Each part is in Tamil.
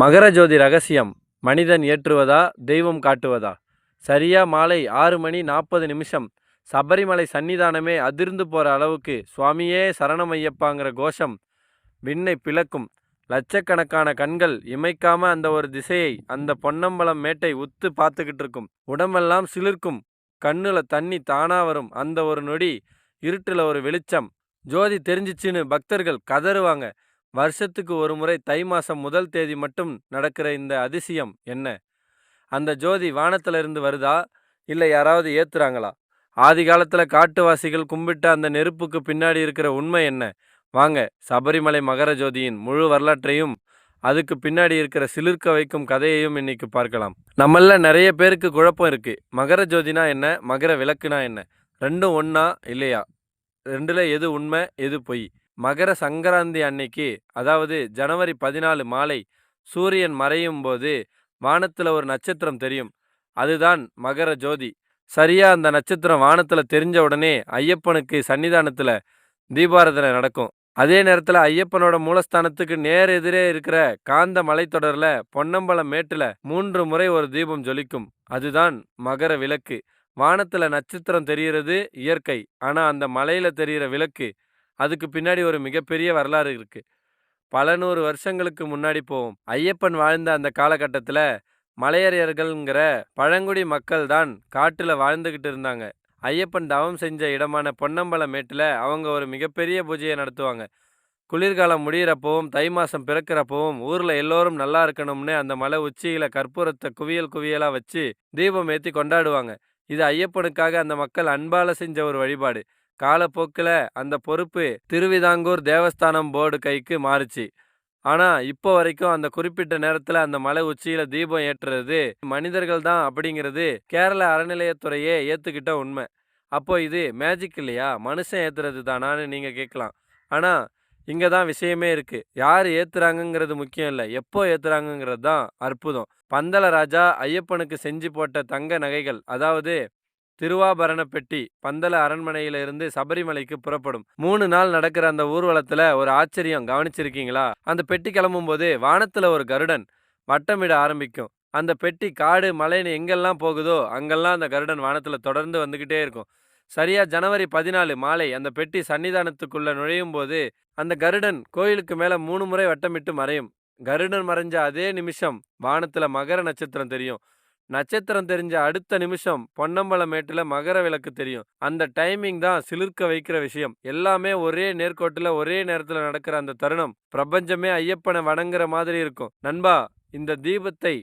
மகர ஜோதி ரகசியம். மனிதன் ஏற்றுவதா? தெய்வம் காட்டுவதா? சரியா மாலை ஆறு மணி நாற்பது நிமிஷம். சபரிமலை சன்னிதானமே அதிர்ந்து போகிற அளவுக்கு சுவாமியே சரணம் ஐயப்பாங்கிற கோஷம் விண்ணை பிளக்கும். லட்சக்கணக்கான கண்கள் இமைக்காம அந்த ஒரு திசையை அந்த பொன்னம்பலம் மேட்டை உத்து பார்த்துக்கிட்டு இருக்கும். உடம்பெல்லாம் சிலிர்க்கும். கண்ணுல தண்ணி தானா வரும். அந்த ஒரு நொடி இருட்டுல ஒரு வெளிச்சம். ஜோதி தெரிஞ்சிச்சுன்னு பக்தர்கள் கதறுவாங்க. வருஷத்துக்கு ஒரு முறை தை மாசம் முதல் தேதி மட்டும் நடக்கிற இந்த அதிசயம் என்ன? அந்த ஜோதி வானத்திலிருந்து வருதா? இல்லை யாராவது ஏத்துறாங்களா? ஆதி காலத்தில் காட்டுவாசிகள் கும்பிட்ட அந்த நெருப்புக்கு பின்னாடி இருக்கிற உண்மை என்ன? வாங்க சபரிமலை மகர ஜோதியின் முழு வரலாற்றையும் அதுக்கு பின்னாடி இருக்கிற சிலிர்க்க வைக்கும் கதையையும் இன்னைக்கு பார்க்கலாம். நம்மள நிறைய பேருக்கு குழப்பம் இருக்கு. மகர ஜோதினா என்ன? மகர விளக்குனா என்ன? ரெண்டும் ஒன்றா இல்லையா? ரெண்டில் எது உண்மை எது பொய்? மகர சங்கராந்தி அன்னைக்கு அதாவது ஜனவரி பதினாலு மாலை சூரியன் மறையும் போது வானத்துல ஒரு நட்சத்திரம் தெரியும். அதுதான் மகர ஜோதி. சரியா அந்த நட்சத்திரம் வானத்துல தெரிஞ்ச உடனே ஐயப்பனுக்கு சன்னிதானத்தில் தீபாரதனை நடக்கும். அதே நேரத்துல ஐயப்பனோட மூலஸ்தானத்துக்கு நேர் எதிரே இருக்கிற காந்த மலைத்தொடர்ல பொன்னம்பலம் மேட்டுல மூன்று முறை ஒரு தீபம் ஜொலிக்கும். அதுதான் மகர விளக்கு. வானத்துல நட்சத்திரம் தெரியறது இயற்கை. ஆனா அந்த மலையில தெரிகிற விளக்கு அதுக்கு பின்னாடி ஒரு மிகப்பெரிய வரலாறு இருக்கு. பல நூறு வருஷங்களுக்கு முன்னாடி போவோம். ஐயப்பன் வாழ்ந்த அந்த காலகட்டத்துல மலையரையர்கள்ங்கிற பழங்குடி மக்கள் தான் காட்டுல வாழ்ந்துகிட்டு இருந்தாங்க. ஐயப்பன் தவம் செஞ்ச இடமான பொன்னம்பலம் மேட்டில் அவங்க ஒரு மிகப்பெரிய பூஜையை நடத்துவாங்க. குளிர்காலம் முடிகிறப்பவும் தை மாதம் பிறக்கிறப்பவும் ஊரில் எல்லோரும் நல்லா இருக்கணும்னு அந்த மலை உச்சியில் கற்பூரத்தை குவியல் குவியலாக வச்சு தீபம் ஏற்றி கொண்டாடுவாங்க. இது ஐயப்பனுக்காக அந்த மக்கள் அன்பால செஞ்ச ஒரு வழிபாடு. காலப்போக்கில் அந்த பொறுப்பு திருவிதாங்கூர் தேவஸ்தானம் போர்டு கைக்கு மாறுச்சு. ஆனா இப்போ வரைக்கும் அந்த குறிப்பிட்ட நேரத்துல அந்த மலை உச்சியில தீபம் ஏற்றுறது மனிதர்கள் தான் அப்படிங்கிறது கேரள அறநிலையத்துறையே ஏத்துக்கிட்ட உண்மை. அப்போ இது மேஜிக் இல்லையா? மனுஷன் ஏத்துறது தானான்னு நீங்க கேட்கலாம். ஆனா இங்க தான் விஷயமே இருக்கு. யார் ஏத்துறாங்கங்கிறது முக்கியம் இல்லை. எப்போ ஏத்துறாங்கங்கிறது தான் அற்புதம். பந்தள ராஜா ஐயப்பனுக்கு செஞ்சு போட்ட தங்க நகைகள் அதாவது திருவாபரண பெட்டி பந்தல அரண்மனையிலிருந்து சபரிமலைக்கு புறப்படும். மூணு நாள் நடக்கிற அந்த ஊர்வலத்துல ஒரு ஆச்சரியம் கவனிச்சிருக்கீங்களா? அந்த பெட்டி கிளம்பும் போது வானத்துல ஒரு கருடன் வட்டமிட ஆரம்பிக்கும். அந்த பெட்டி காடு மலைன்னு எங்கெல்லாம் போகுதோ அங்கெல்லாம் அந்த கருடன் வானத்துல தொடர்ந்து வந்துகிட்டே இருக்கும். சரியா ஜனவரி பதினாலு மாலை அந்த பெட்டி சன்னிதானத்துக்குள்ள நுழையும் போது அந்த கருடன் கோயிலுக்கு மேல மூணு முறை வட்டமிட்டு மறையும். கருடன் மறைஞ்ச அதே நிமிஷம் வானத்துல மகர நட்சத்திரம் தெரியும். நட்சத்திரம் தெரிஞ்ச அடுத்த நிமிஷம் பொன்னம்பலமேட்டில் மகர விளக்கு தெரியும். அந்த டைமிங் தான் சிலிர்க்க வைக்கிற விஷயம். எல்லாமே ஒரே நேர்கோட்டுல ஒரே நேரத்துல நடக்கிற அந்த தருணம். பிரபஞ்சமே ஐயப்பனை வணங்குற மாதிரி இருக்கும். நண்பா இந்த தீபத்தை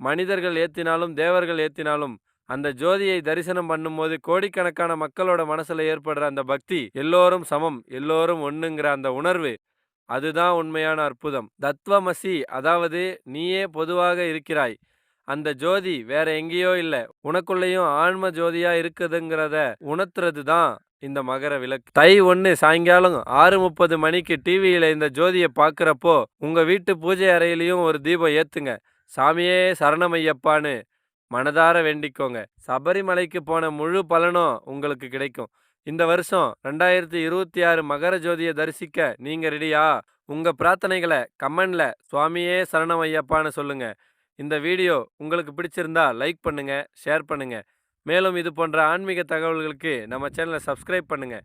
மனிதர்கள் ஏத்தினாலும் தேவர்கள் ஏத்தினாலும் அந்த ஜோதியை தரிசனம் பண்ணும்போது கோடிக்கணக்கான மக்களோட மனசுல ஏற்படுற அந்த பக்தி எல்லோரும் சமம் எல்லோரும் ஒண்ணுங்கிற அந்த உணர்வு அதுதான் உண்மையான அற்புதம். தத்வமசி அதாவது நீயே பொதுவாக இருக்கிறாய். அந்த ஜோதி வேற எங்கேயோ இல்ல. உனக்குள்ளேயும் ஆன்ம ஜோதியா இருக்குதுங்கிறத உணர்த்துறது தான் இந்த மகர விளக்கு. தை ஒன்று சாயங்காலம் ஆறு முப்பது மணிக்கு டிவியில இந்த ஜோதியை பார்க்குறப்போ உங்க வீட்டு பூஜை அறையிலையும் ஒரு தீபம் ஏத்துங்க. சாமியே சரணமையப்பான்னு மனதார வேண்டிக்கோங்க. சபரிமலைக்கு போன முழு பலனும் உங்களுக்கு கிடைக்கும். இந்த வருஷம் ரெண்டாயிரத்தி இருபத்தி ஆறு மகர ஜோதியை தரிசிக்க நீங்க ரெடியா உங்க பிரார்த்தனைகளை கமெண்டில் சுவாமியே சரணமையப்பான்னு சொல்லுங்க. இந்த வீடியோ உங்களுக்கு பிடிச்சிருந்தா லைக் பண்ணுங்க ஷேர் பண்ணுங்க. மேலும் இது போன்ற ஆன்மீக தகவல்களுக்கு நம்ம சேனலை சப்ஸ்கிரைப் பண்ணுங்க.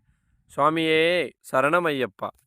சுவாமியே சரணம் ஐயப்பா.